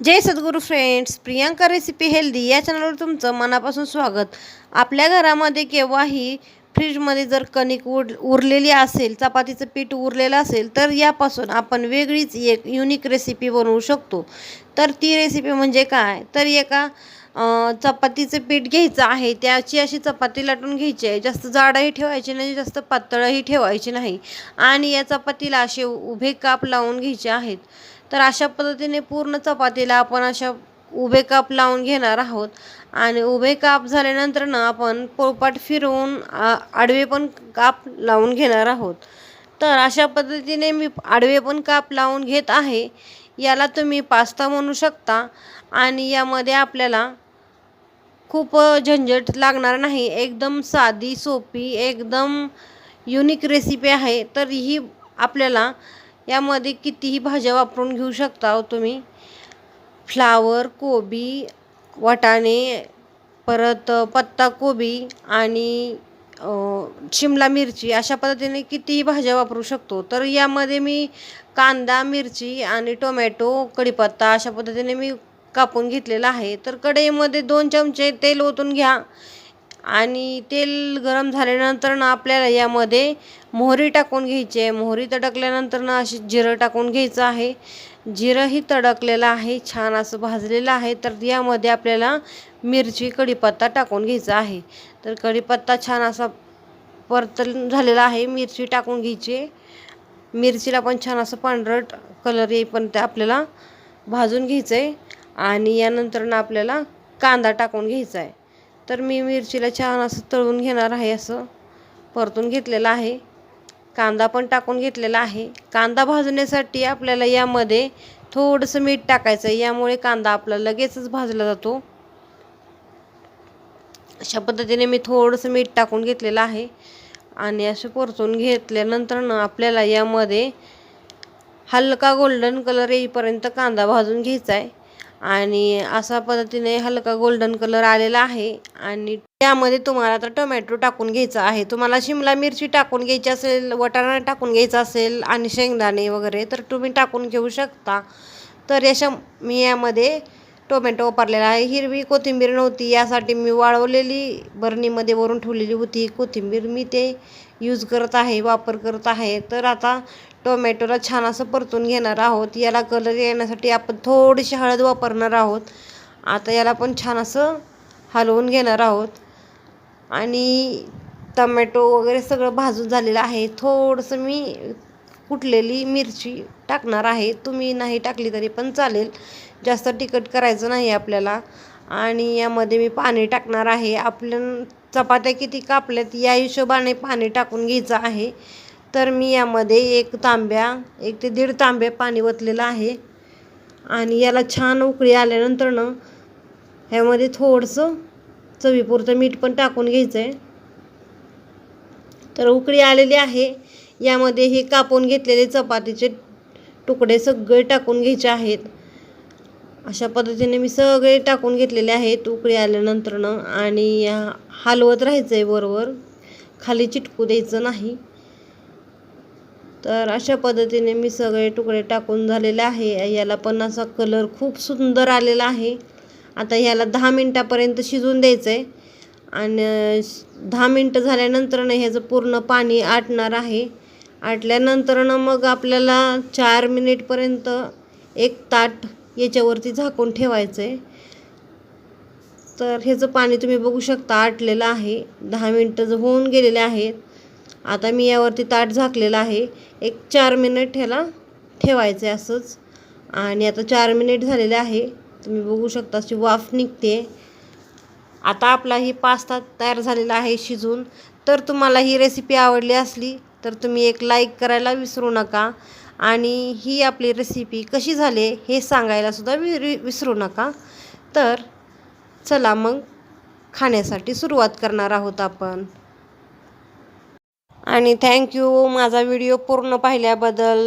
जय सद्गुरू friends Priyanka recipe healthy या चॅनलवर तुमचं मनापासून स्वागत. आपल्या घरामध्ये केव्हाही फ्रीजमध्ये जर कणिक उर उरलेली असेल चपातीचं पीठ उरलेलं असेल तर यापासून आपण वेगळीच एक युनिक रेसिपी बनवू शकतो. तर ती रेसिपी म्हणजे काय? तर एका चपातीचं पीठ घ्यायचं आहे त्याची अशी चपाती लाटून घ्यायची आहे. जास्त जाडही ठेवायची नाही जास्त पातळही ठेवायची नाही. आणि या चपातीला असे उभे काप लावून घ्यायचे आहेत. तर अशा पद्धतीने पूर्ण चपातीला आपण अशा उभे काप लावून घेणार आहोत. आणि उभे काप झाल्यानंतर ना आपण पोळपाट फिरवून आ- आडवे पण काप लावून घेणार आहोत. तर अशा पद्धतीने मी आडवे पण काप लावून घेत आहे. याला तुम्ही पास्ता म्हणू शकता. आणि यामध्ये आपल्याला खूप झंझट लागणार नाही. एकदम साधी सोपी एकदम युनिक रेसिपी आहे. तर ही आपल्याला यामध्ये कितीही भाज्या वापरून घेऊ शकता हो तुम्ही. फ्लावर कोबी वाटाणे परत पत्ताकोबी आणि शिमला मिरची अशा पद्धतीने कितीही भाज्या वापरू शकतो. तर यामध्ये मी कांदा मिरची आणि टोमॅटो कढीपत्ता अशा पद्धतीने मी कापून घेतलेला आहे. तर कढईमध्ये दोन चमचे तेल ओतून घ्या. आणि तेल गरम झाल्यानंतर ना आपल्याला यामध्ये मोहरी टाकून घ्यायची आहे. मोहरी तडकल्यानंतर ना अशी जिरं टाकून घ्यायचं आहे. जिरंही तडकलेलं आहे छान असं भाजलेलं आहे तर यामध्ये आपल्याला मिरची कढीपत्ता टाकून घ्यायचा आहे. तर कढीपत्ता छान असा परतल झालेला आहे. मिरची टाकून घ्यायची आहे. मिरचीला पण छान असं पांढरट कलर येईपर्यंत आपल्याला भाजून घ्यायचं आहे. आणि यानंतर ना आपल्याला कांदा टाकून घ्यायचा आहे. तर मी मिरचीला छान असं तळून घेणार आहे असं. परतून घेतलेलं आहे. कांदा पण टाकून घेतलेला आहे. कांदा भाजण्यासाठी आपल्याला यामध्ये थोडंसं मीठ टाकायचं आहे. यामुळे कांदा आपला लगेचच भाजला जातो. अशा पद्धतीने मी थोडंसं मीठ टाकून घेतलेलं आहे. आणि असं परतून घेतल्यानंतर ना आपल्याला यामध्ये हलका गोल्डन कलर येईपर्यंत कांदा भाजून घ्यायचा आहे. आणि अशा पद्धतीने हलका गोल्डन कलर आलेला आहे. आणि त्यामध्ये तुम्हाला आता टोमॅटो टाकून घ्यायचा आहे. तुम्हाला शिमला मिरची टाकून घ्यायची असेल वटाणा टाकून घ्यायचा असेल आणि शेंगदाणे वगैरे तर तुम्ही टाकून घेऊ शकता. तर याच्या मी यामध्ये टोमॅटो वापरलेला आहे. हिरवी कोथिंबीर नव्हती. यासाठी मी वाळवलेली बरणीमध्ये वरून ठेवलेली होती. कोथिंबीर मी ते यूज करत आहे वापर करत आहे. तर आता टोमॅटोला छान असं परतून घेणार आहोत. याला कलर येण्यासाठी आपण थोडीशी हळद वापरणार आहोत. आता याला पण छान असं हलवून घेणार आहोत. आणि टमॅटो वगैरे सगळं भाजून झालेलं आहे. थोडंसं मी कुठलेली मिरची टाकणार आहे. तुम्ही नाही टाकली तरी पण चालेल. जास्त तिखट करायचं नाही आपल्याला. आणि यामध्ये मी पाणी टाकणार आहे. आपल्या चपात्या किती कापल्यात या हिशोबाने पाणी टाकून घ्यायचं आहे. तर मी यामध्ये एक तांब्या एक ते दीड तांबे पाणी ओतलेलं आहे. आणि याला छान उकळी आल्यानंतर ना ह्यामध्ये थोडंसं चवीपुरतं मीठ पण टाकून घ्यायचं आहे तर उकळी आलेली आहे. यामध्ये हे कापून घेतलेले चपातीचे तुकडे सगळे टाकून घ्यायचे आहेत. अशा पद्धतीने मी सगळे टाकून घेतलेले आहेत उकळी आल्यानंतरनं आणि हलवत राहायचं आहे बरोबर खाली चिटकू द्यायचं नाही. तर अशा पद्धतीने मी सगळे तुकडे टाकून झालेले आहे. याला पण असा कलर खूप सुंदर आलेला आहे. आता ह्याला दहा मिनटापर्यंत शिजवून द्यायचं आहे आणि दहा मिनटं झाल्यानंतरनं ह्याचं पूर्ण पाणी आटणार आहे. आटल्यानंतरनं मग आपल्याला चार मिनिटपर्यंत एक ताट याच्यावरती झाकून ठेवायचं आहे तर ह्याचं पाणी तुम्ही बघू शकता आटलेलं आहे. दहा मिनटं होऊन गेलेले आहेत. आता मी यावरती ताट झाकलेलं आहे. एक चार मिनिट ह्याला ठेवायचं आहे असंच. आणि आता चार मिनिट झालेले आहे. तुम्ही बघू शकता अशी वाफ निघते. आता आपला ही पास्ता तयार झालेला आहे शिजून. तर तुम्हाला ही रेसिपी आवडली असली तर तुम्ही एक लाईक करायला विसरू नका. आणि ही आपली रेसिपी कशी झाली हे सांगायलासुद्धा वि विसरू नका. तर चला मग खाण्यासाठी सुरुवात करणार आहोत आपण. आणि थँक्यू माझा व्हिडिओ पूर्ण पाहिल्याबद्दल